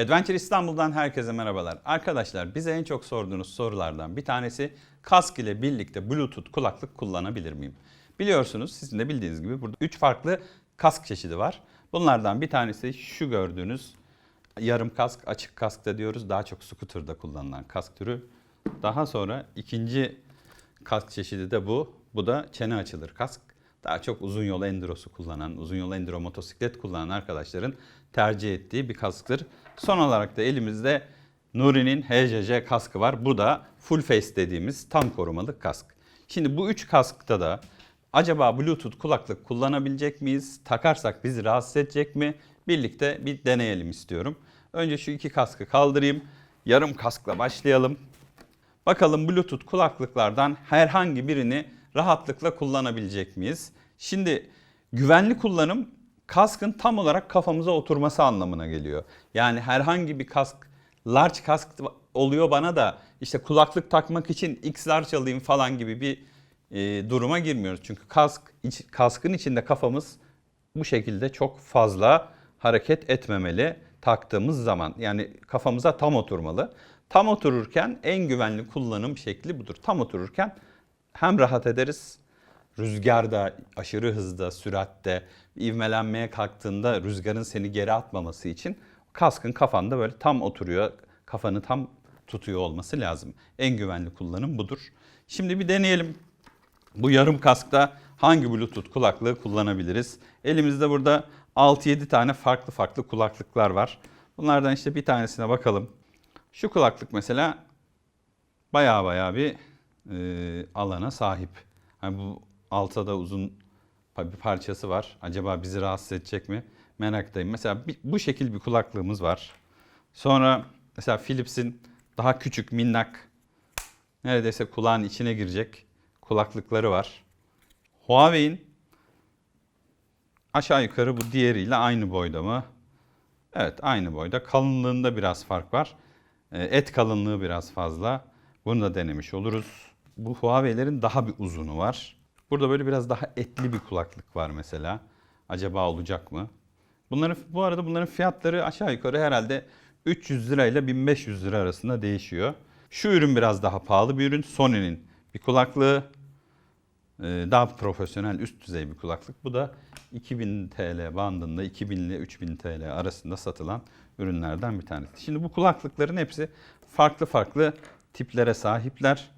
Adventure İstanbul'dan herkese merhabalar. Arkadaşlar bize en çok sorduğunuz sorulardan bir tanesi kask ile birlikte Bluetooth kulaklık kullanabilir miyim? Biliyorsunuz sizin de bildiğiniz gibi burada 3 farklı kask çeşidi var. Bunlardan bir tanesi şu gördüğünüz yarım kask, açık kask da diyoruz. Daha çok scooter'da kullanılan kask türü. Daha sonra ikinci kask çeşidi de bu. Bu da çene açılır kask. Daha çok uzun yol endurosu kullanan, uzun yol enduro motosiklet kullanan arkadaşların tercih ettiği bir kasktır. Son olarak da elimizde Nuri'nin HJJ kaskı var. Bu da full face dediğimiz tam korumalı kask. Şimdi bu üç kaskta da acaba Bluetooth kulaklık kullanabilecek miyiz? Takarsak bizi rahatsız edecek mi? Birlikte bir deneyelim istiyorum. Önce şu iki kaskı kaldırayım. Yarım kaskla başlayalım. Bakalım Bluetooth kulaklıklardan herhangi birini rahatlıkla kullanabilecek miyiz? Şimdi güvenli kullanım kaskın tam olarak kafamıza oturması anlamına geliyor. Yani herhangi bir kask, large kask oluyor bana da işte kulaklık takmak için X large alayım falan gibi bir e, duruma girmiyoruz. Çünkü kask iç- kaskın içinde kafamız bu şekilde çok fazla hareket etmemeli taktığımız zaman. Yani kafamıza tam oturmalı. Tam otururken en güvenli kullanım şekli budur. Tam otururken hem rahat ederiz, rüzgarda, aşırı hızda, süratte, ivmelenmeye kalktığında rüzgarın seni geri atmaması için kaskın kafanda böyle tam oturuyor, kafanı tam tutuyor olması lazım. En güvenli kullanım budur. Şimdi bir deneyelim. Bu yarım kaskta hangi Bluetooth kulaklığı kullanabiliriz? Elimizde burada 6-7 tane farklı farklı kulaklıklar var. Bunlardan işte bir tanesine bakalım. Şu kulaklık mesela bayağı bayağı bir e, alana sahip. Hani bu altta da uzun bir parçası var. Acaba bizi rahatsız edecek mi? Meraktayım. Mesela bu şekil bir kulaklığımız var. Sonra mesela Philips'in daha küçük minnak neredeyse kulağın içine girecek kulaklıkları var. Huawei'in aşağı yukarı bu diğeriyle aynı boyda mı? Evet aynı boyda. Kalınlığında biraz fark var. E, Et kalınlığı biraz fazla. Bunu da denemiş oluruz. Bu Huawei'lerin daha bir uzunu var. Burada böyle biraz daha etli bir kulaklık var mesela. Acaba olacak mı? Bunların bu arada bunların fiyatları aşağı yukarı herhalde 300 lira ile 1500 lira arasında değişiyor. Şu ürün biraz daha pahalı bir ürün. Sony'nin bir kulaklığı. Ee, daha profesyonel üst düzey bir kulaklık. Bu da 2000 TL bandında 2000 ile 3000 TL arasında satılan ürünlerden bir tanesi. Şimdi bu kulaklıkların hepsi farklı farklı tiplere sahipler.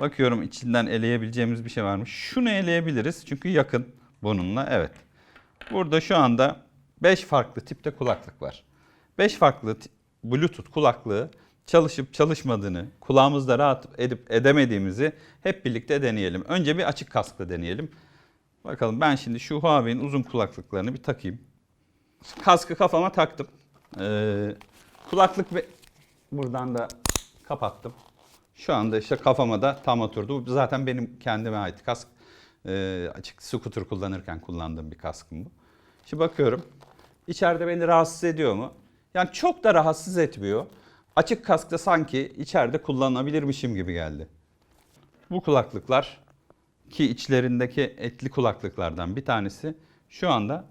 Bakıyorum içinden eleyebileceğimiz bir şey var mı? Şunu eleyebiliriz çünkü yakın bununla. Evet. Burada şu anda 5 farklı tipte kulaklık var. 5 farklı Bluetooth kulaklığı çalışıp çalışmadığını, kulağımızda rahat edip edemediğimizi hep birlikte deneyelim. Önce bir açık kaskla deneyelim. Bakalım ben şimdi şu Huawei'in uzun kulaklıklarını bir takayım. Kaskı kafama taktım. Ee, kulaklık ve buradan da kapattım. Şu anda işte kafama da tam oturdu. Bu zaten benim kendime ait kask. Ee, açık scooter kullanırken kullandığım bir kaskım bu. Şimdi bakıyorum. İçeride beni rahatsız ediyor mu? Yani çok da rahatsız etmiyor. Açık kaskta sanki içeride kullanabilirmişim gibi geldi. Bu kulaklıklar ki içlerindeki etli kulaklıklardan bir tanesi şu anda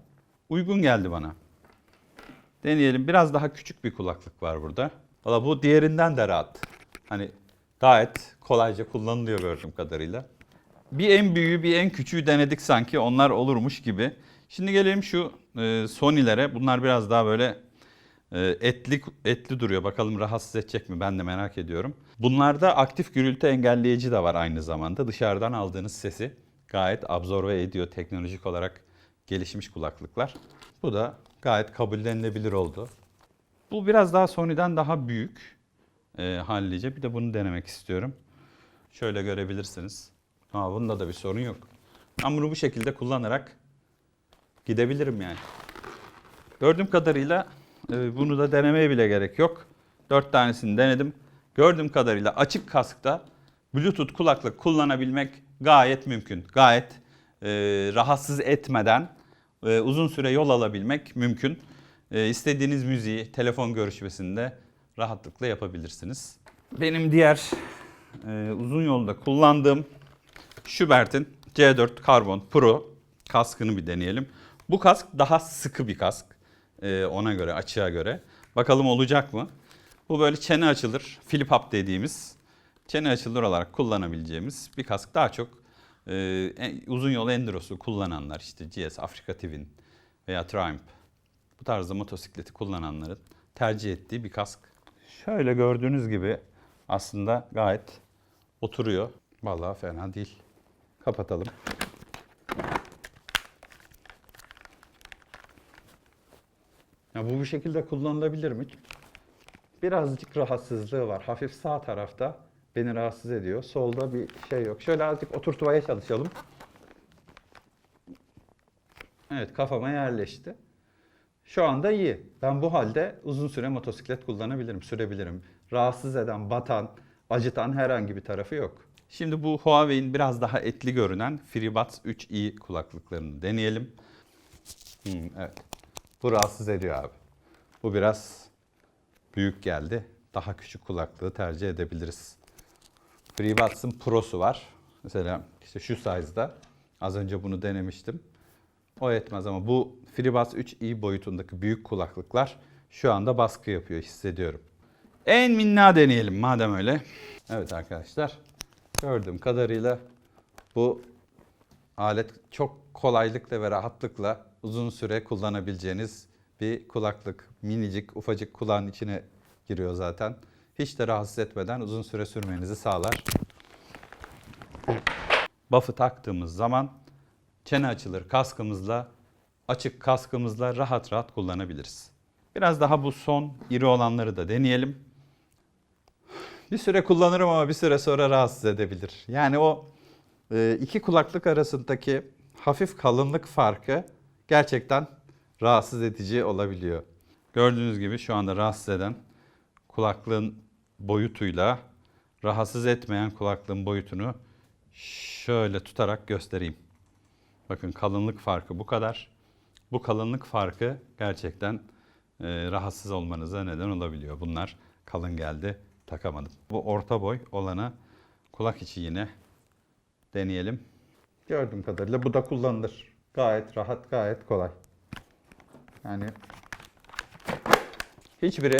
uygun geldi bana. Deneyelim. Biraz daha küçük bir kulaklık var burada. Valla bu diğerinden de rahat. Hani gayet kolayca kullanılıyor gördüğüm kadarıyla. Bir en büyüğü bir en küçüğü denedik sanki onlar olurmuş gibi. Şimdi gelelim şu e, Sony'lere. Bunlar biraz daha böyle e, etli etli duruyor. Bakalım rahatsız edecek mi ben de merak ediyorum. Bunlarda aktif gürültü engelleyici de var aynı zamanda. Dışarıdan aldığınız sesi gayet absorbe ediyor teknolojik olarak gelişmiş kulaklıklar. Bu da gayet kabullenilebilir oldu. Bu biraz daha Sony'den daha büyük e, hallice. Bir de bunu denemek istiyorum. Şöyle görebilirsiniz. Ha, bunda da bir sorun yok. Ben bunu bu şekilde kullanarak gidebilirim yani. Gördüğüm kadarıyla e, bunu da denemeye bile gerek yok. Dört tanesini denedim. Gördüğüm kadarıyla açık kaskta Bluetooth kulaklık kullanabilmek gayet mümkün. Gayet e, rahatsız etmeden e, uzun süre yol alabilmek mümkün. E, istediğiniz müziği telefon görüşmesinde rahatlıkla yapabilirsiniz. Benim diğer e, uzun yolda kullandığım Schubert'in C4 Carbon Pro kaskını bir deneyelim. Bu kask daha sıkı bir kask. e, ona göre, açığa göre. Bakalım olacak mı? Bu böyle çene açılır, flip up dediğimiz çene açılır olarak kullanabileceğimiz bir kask. Daha çok e, uzun yol endurosu kullananlar işte GS, Afrika Twin veya Triumph bu tarzda motosikleti kullananların tercih ettiği bir kask. Şöyle gördüğünüz gibi aslında gayet oturuyor. Vallahi fena değil. Kapatalım. Ya bu bu şekilde kullanılabilir mi? Birazcık rahatsızlığı var. Hafif sağ tarafta beni rahatsız ediyor. Solda bir şey yok. Şöyle azıcık oturtmaya çalışalım. Evet kafama yerleşti. Şu anda iyi. Ben bu halde uzun süre motosiklet kullanabilirim, sürebilirim. Rahatsız eden, batan, acıtan herhangi bir tarafı yok. Şimdi bu Huawei'in biraz daha etli görünen FreeBuds 3i kulaklıklarını deneyelim. Hmm, evet. Bu rahatsız ediyor abi. Bu biraz büyük geldi. Daha küçük kulaklığı tercih edebiliriz. FreeBuds'ın Pro'su var. Mesela işte şu size'da. Az önce bunu denemiştim. O yetmez ama bu FreeBuds 3i boyutundaki büyük kulaklıklar şu anda baskı yapıyor hissediyorum. En minna deneyelim madem öyle. Evet arkadaşlar gördüğüm kadarıyla bu alet çok kolaylıkla ve rahatlıkla uzun süre kullanabileceğiniz bir kulaklık. Minicik, ufacık kulağın içine giriyor zaten. Hiç de rahatsız etmeden uzun süre sürmenizi sağlar. Buff'ı taktığımız zaman çene açılır kaskımızla, açık kaskımızla rahat rahat kullanabiliriz. Biraz daha bu son iri olanları da deneyelim. Bir süre kullanırım ama bir süre sonra rahatsız edebilir. Yani o e, iki kulaklık arasındaki hafif kalınlık farkı gerçekten rahatsız edici olabiliyor. Gördüğünüz gibi şu anda rahatsız eden kulaklığın boyutuyla rahatsız etmeyen kulaklığın boyutunu şöyle tutarak göstereyim. Bakın kalınlık farkı bu kadar. Bu kalınlık farkı gerçekten e, rahatsız olmanıza neden olabiliyor. Bunlar kalın geldi takamadım. Bu orta boy olana kulak içi yine deneyelim. Gördüğüm kadarıyla bu da kullanılır. Gayet rahat, gayet kolay. Yani hiçbiri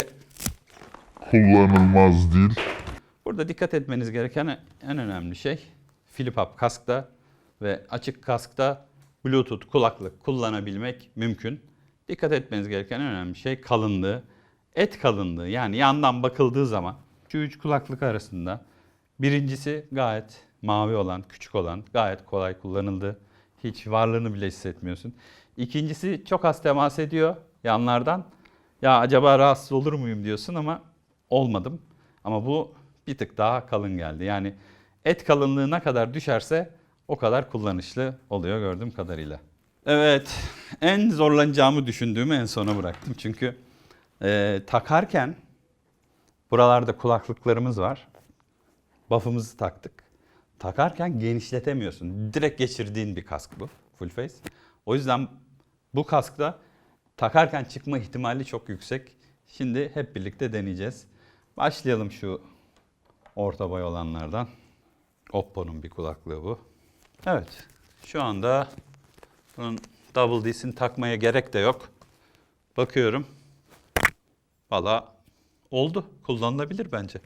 kullanılmaz değil. Burada dikkat etmeniz gereken en önemli şey flip up kaskta ve açık kaskta Bluetooth kulaklık kullanabilmek mümkün. Dikkat etmeniz gereken en önemli şey kalınlığı. Et kalınlığı yani yandan bakıldığı zaman şu üç kulaklık arasında birincisi gayet mavi olan, küçük olan, gayet kolay kullanıldı. Hiç varlığını bile hissetmiyorsun. İkincisi çok az temas ediyor yanlardan. Ya acaba rahatsız olur muyum diyorsun ama olmadım. Ama bu bir tık daha kalın geldi. Yani et kalınlığı ne kadar düşerse o kadar kullanışlı oluyor gördüğüm kadarıyla. Evet, en zorlanacağımı düşündüğümü en sona bıraktım. Çünkü e, takarken buralarda kulaklıklarımız var. Buff'ımızı taktık. Takarken genişletemiyorsun. Direkt geçirdiğin bir kask bu. Full face. O yüzden bu kaskta takarken çıkma ihtimali çok yüksek. Şimdi hep birlikte deneyeceğiz. Başlayalım şu orta boy olanlardan. Oppo'nun bir kulaklığı bu. Evet. Şu anda bunun Double D'sini takmaya gerek de yok. Bakıyorum. Valla oldu. Kullanılabilir bence.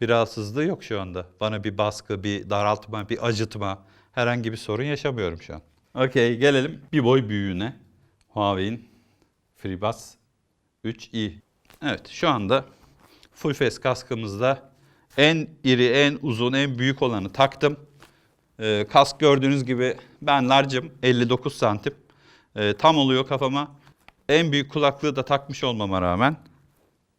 Bir rahatsızlığı yok şu anda. Bana bir baskı, bir daraltma, bir acıtma herhangi bir sorun yaşamıyorum şu an. Okey gelelim bir boy büyüğüne. Huawei'in FreeBuds 3i. Evet şu anda full face kaskımızda en iri, en uzun, en büyük olanı taktım. Ee, kask gördüğünüz gibi ben large'ım 59 santim. Ee, tam oluyor kafama. En büyük kulaklığı da takmış olmama rağmen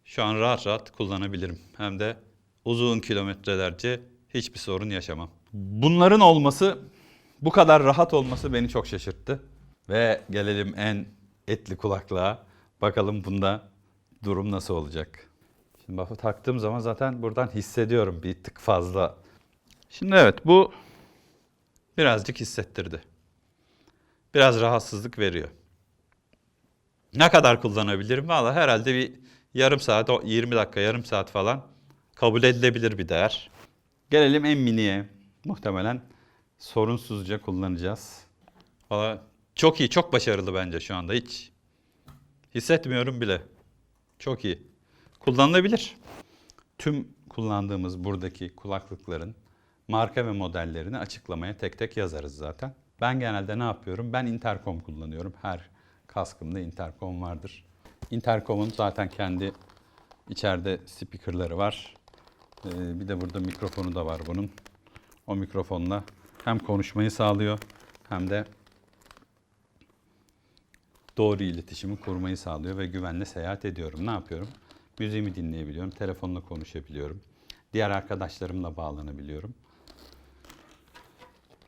şu an rahat rahat kullanabilirim. Hem de uzun kilometrelerce hiçbir sorun yaşamam. Bunların olması, bu kadar rahat olması beni çok şaşırttı. Ve gelelim en etli kulaklığa. Bakalım bunda durum nasıl olacak. Şimdi buff'ı taktığım zaman zaten buradan hissediyorum bir tık fazla. Şimdi evet bu birazcık hissettirdi. Biraz rahatsızlık veriyor. Ne kadar kullanabilirim? Valla herhalde bir yarım saat, o 20 dakika, yarım saat falan kabul edilebilir bir değer. Gelelim en miniye. Muhtemelen sorunsuzca kullanacağız. Valla çok iyi, çok başarılı bence şu anda hiç. Hissetmiyorum bile. Çok iyi. Kullanılabilir. Tüm kullandığımız buradaki kulaklıkların marka ve modellerini açıklamaya tek tek yazarız zaten. Ben genelde ne yapıyorum? Ben intercom kullanıyorum. Her kaskımda intercom vardır. Intercom'un zaten kendi içeride speakerları var. Ee, bir de burada mikrofonu da var bunun. O mikrofonla hem konuşmayı sağlıyor hem de doğru iletişimi kurmayı sağlıyor ve güvenle seyahat ediyorum. Ne yapıyorum? Müziğimi dinleyebiliyorum, telefonla konuşabiliyorum. Diğer arkadaşlarımla bağlanabiliyorum.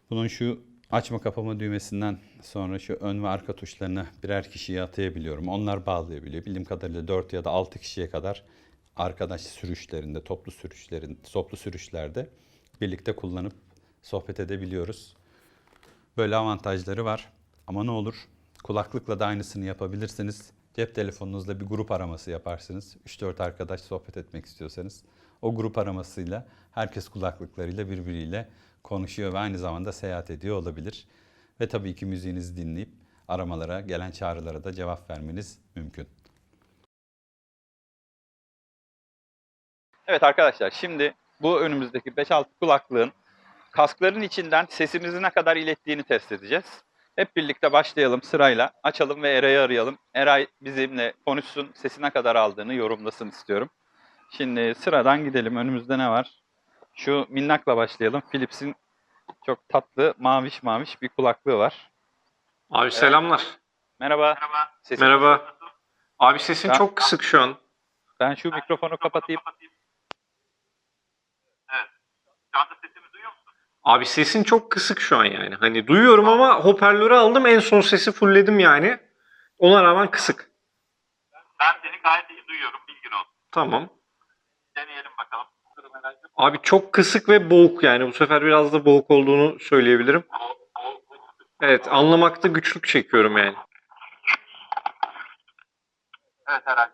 Bunun şu açma kapama düğmesinden sonra şu ön ve arka tuşlarını birer kişiye atayabiliyorum. Onlar bağlayabiliyor. Bildiğim kadarıyla 4 ya da 6 kişiye kadar arkadaş sürüşlerinde, toplu sürüşlerin, toplu sürüşlerde birlikte kullanıp sohbet edebiliyoruz. Böyle avantajları var. Ama ne olur kulaklıkla da aynısını yapabilirsiniz. Cep telefonunuzla bir grup araması yaparsınız. 3-4 arkadaş sohbet etmek istiyorsanız o grup aramasıyla herkes kulaklıklarıyla birbiriyle konuşuyor ve aynı zamanda seyahat ediyor olabilir. Ve tabii ki müziğinizi dinleyip aramalara, gelen çağrılara da cevap vermeniz mümkün. Evet arkadaşlar şimdi bu önümüzdeki 5-6 kulaklığın kaskların içinden sesimizi ne kadar ilettiğini test edeceğiz. Hep birlikte başlayalım sırayla. Açalım ve Eray'ı arayalım. Eray bizimle konuşsun, sesi ne kadar aldığını yorumlasın istiyorum. Şimdi sıradan gidelim. Önümüzde ne var? Şu minnakla başlayalım. Philips'in çok tatlı maviş maviş bir kulaklığı var. Abi selamlar. Merhaba. Sesim- Merhaba. Abi sesin Ben- çok kısık şu an. Ben şu mikrofonu kapatayım. Abi sesin çok kısık şu an yani. Hani duyuyorum ama hoparlörü aldım en son sesi fullledim yani. Ona rağmen kısık. Ben seni gayet iyi duyuyorum. Bilgin olsun. Tamam. Deneyelim bakalım. Abi çok kısık ve boğuk yani. Bu sefer biraz da boğuk olduğunu söyleyebilirim. Evet anlamakta güçlük çekiyorum yani. Evet herhalde.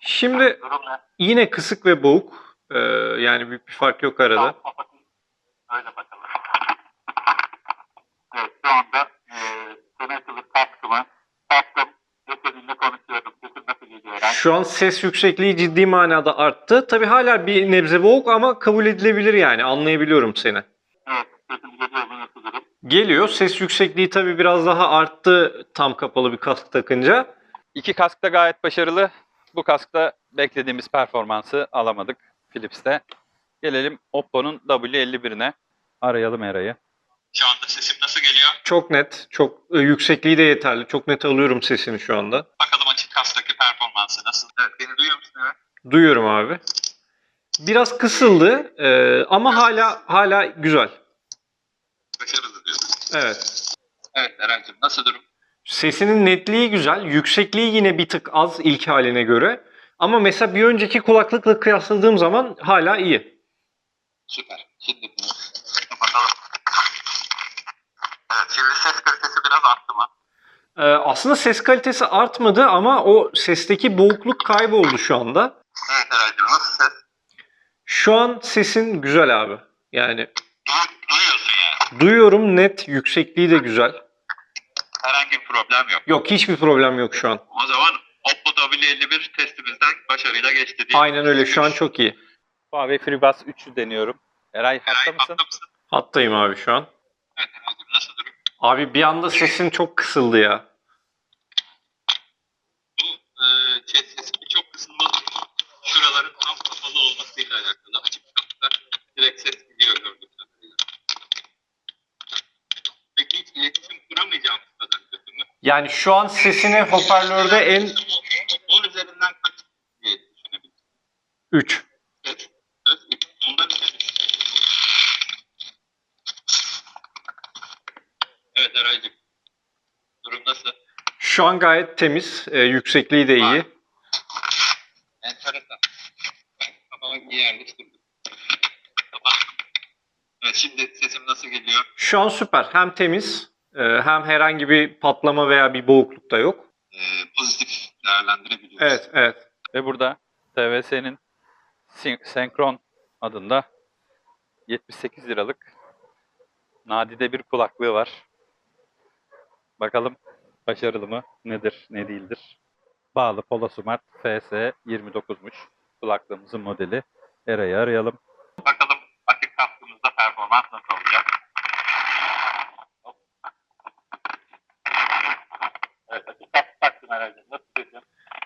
Şimdi yine kısık ve boğuk. Ee, yani büyük bir fark yok arada. Öyle bakalım. Evet şu anda e, seni akıllı kaskımı taktım. Ve seninle konuşuyorum. Sesim nasıl geliyor? Herhalde? Şu an ses yüksekliği ciddi manada arttı. Tabii hala bir nebze boğuk ama kabul edilebilir yani. Anlayabiliyorum seni. Evet geliyor. Ses yüksekliği tabii biraz daha arttı tam kapalı bir kask takınca. İki kask da gayet başarılı. Bu kaskta beklediğimiz performansı alamadık Philips'te. Gelelim Oppo'nun W51'ine. Arayalım Eray'ı. Şu anda sesim nasıl geliyor? Çok net, çok e, yüksekliği de yeterli. Çok net alıyorum sesini şu anda. Bakalım açık kastaki performansı nasıl? Evet beni duyuyor musun? Evet. Duyuyorum abi. Biraz kısıldı e, ama hala hala güzel. Başarılı diyorsun. Evet. Evet Eren'cim nasıl durum? Sesinin netliği güzel. Yüksekliği yine bir tık az ilk haline göre. Ama mesela bir önceki kulaklıkla kıyasladığım zaman hala iyi. Süper. Şimdi kapatalım. Evet şimdi ses kalitesi biraz arttı mı? E, aslında ses kalitesi artmadı ama o sesteki boğukluk kayboldu şu anda. Evet Eren'cim nasıl ses? Şu an sesin güzel abi. Yani Du- duyuyorsun yani. duyuyorum net, yüksekliği de güzel. Herhangi bir problem yok. Yok hiçbir problem yok şu an. O zaman Oppo W51 testimizden başarıyla geçti diye. Aynen öyle şu an çok iyi. Huawei FreeBuds 3'ü deniyorum. Eray hatta Eray, mısın? hatta mısın? Hattayım abi şu an. Evet nasıl? Abi bir anda sesin çok kısıldı ya. Bu e, şey, sesimin çok kısımda şuraların tam kapalı olmasıyla alakalı. Açık kapta direkt ses gidiyor gördüğüm kadarıyla. Peki hiç iletişim kuramayacağımız kadar kötü mü? Yani şu an sesini hoparlörde en 10 üzerinden kaç diye düşünebiliriz? 3. Evet. Evet. Ondan üzeri. Evet Eray'cığım. Durum nasıl? Şu an gayet temiz. e, yüksekliği de iyi. Enteresan. Yerleştirdim. Evet şimdi sesim nasıl geliyor? Şu an süper. Hem temiz e, hem herhangi bir patlama veya bir boğukluk da yok. Ee, pozitif değerlendirebiliyoruz. Evet, evet. Ve burada TVS'nin Senkron adında 78 liralık nadide bir kulaklığı var. Bakalım başarılı mı? Nedir, ne değildir? bağlı Polo Smart FS29'muş kulaklığımızın modeli. Eray'ı arayalım. Bakalım açık kastığımızda performans nasıl olacak? Hop. Evet açık kast taktım herhalde. Nasıl sesin?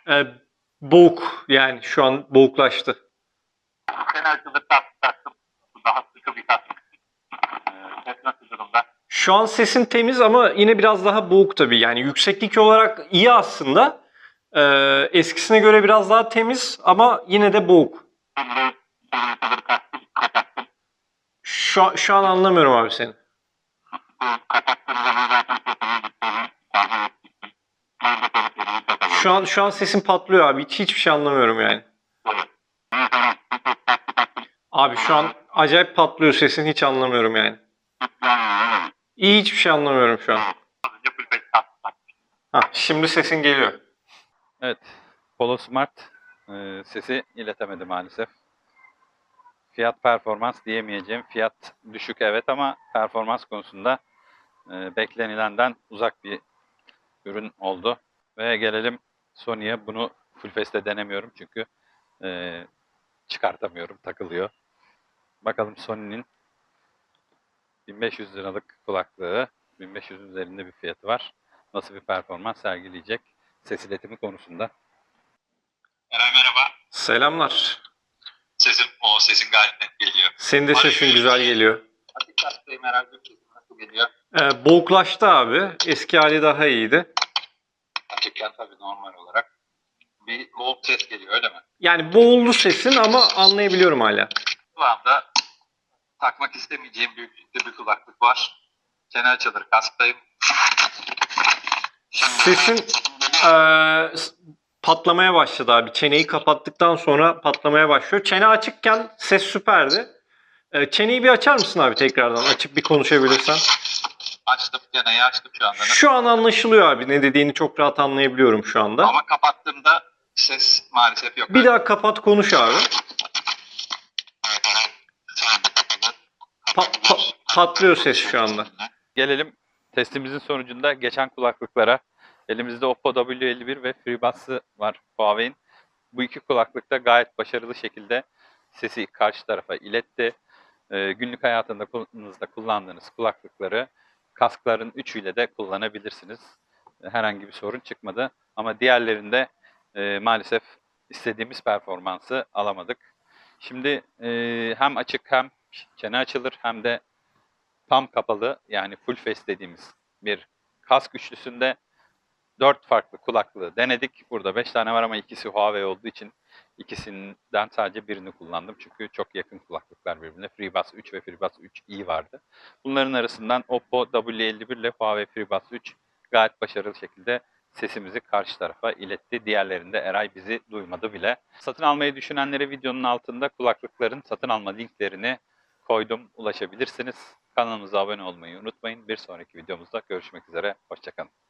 Ee, boğuk yani şu an boğuklaştı. Açılır kast taktım. Bu daha sıkı bir kast. Ee, ses nasıl durumda? Şu an sesin temiz ama yine biraz daha boğuk tabii. Yani yükseklik olarak iyi aslında. Ee, eskisine göre biraz daha temiz ama yine de boğuk. Şu, şu an anlamıyorum abi seni. Şu an şu an sesin patlıyor abi. Hiç hiçbir şey anlamıyorum yani. Abi şu an acayip patlıyor sesin. Hiç anlamıyorum yani. İyi hiçbir şey anlamıyorum şu an. Az önce taktım. Ha, şimdi sesin geliyor. Evet, Polo Smart e, sesi iletemedi maalesef. Fiyat performans diyemeyeceğim. Fiyat düşük evet ama performans konusunda e, beklenilenden uzak bir ürün oldu. Ve gelelim Sony'ye. Bunu full face'te denemiyorum çünkü e, çıkartamıyorum, takılıyor. Bakalım Sony'nin 1500 liralık kulaklığı, 1500 üzerinde bir fiyatı var. Nasıl bir performans sergileyecek ses iletimi konusunda. Eray merhaba. Selamlar. Sesim, o sesin gayet net geliyor. Senin de sesin güzel geliyor. Açık kastayım herhalde sesim nasıl geliyor? Ee, boğuklaştı abi. Eski hali daha iyiydi. Açıkken tabii normal olarak. Bir volt ses geliyor öyle mi? Yani boğuldu sesin ama anlayabiliyorum hala. Şu anda takmak istemeyeceğim büyüklükte bir kulaklık var. Çene açılır kastayım. Sesin s- patlamaya başladı abi. Çeneyi kapattıktan sonra patlamaya başlıyor. Çene açıkken ses süperdi. Ee, çeneyi bir açar mısın abi tekrardan? Açıp bir konuşabilirsen. açtım çeneyi açtım şu anda. Şu an anlaşılıyor abi. Ne dediğini çok rahat anlayabiliyorum şu anda. Ama kapattığımda ses maalesef yok. Bir daha kapat konuş abi. Evet, evet. Şu anda kapalı. Pa- pa- patlıyor ses şu anda. Gelelim testimizin sonucunda geçen kulaklıklara. Elimizde Oppo W51 ve FreeBuds'ı var Huawei'in. Bu iki kulaklıkta gayet başarılı şekilde sesi karşı tarafa iletti. Ee, günlük hayatında kullanınızda kullandığınız kulaklıkları kaskların üçüyle de kullanabilirsiniz. Herhangi bir sorun çıkmadı. Ama diğerlerinde e, maalesef istediğimiz performansı alamadık. Şimdi e, hem açık hem çene açılır hem de tam kapalı yani full face dediğimiz bir kask üçlüsünde dört farklı kulaklığı denedik. Burada beş tane var ama ikisi Huawei olduğu için ikisinden sadece birini kullandım. Çünkü çok yakın kulaklıklar birbirine. FreeBuds 3 ve FreeBuds 3i vardı. Bunların arasından Oppo W51 ile Huawei FreeBuds 3 gayet başarılı şekilde sesimizi karşı tarafa iletti. Diğerlerinde Eray bizi duymadı bile. Satın almayı düşünenlere videonun altında kulaklıkların satın alma linklerini koydum. Ulaşabilirsiniz. Kanalımıza abone olmayı unutmayın. Bir sonraki videomuzda görüşmek üzere. Hoşçakalın.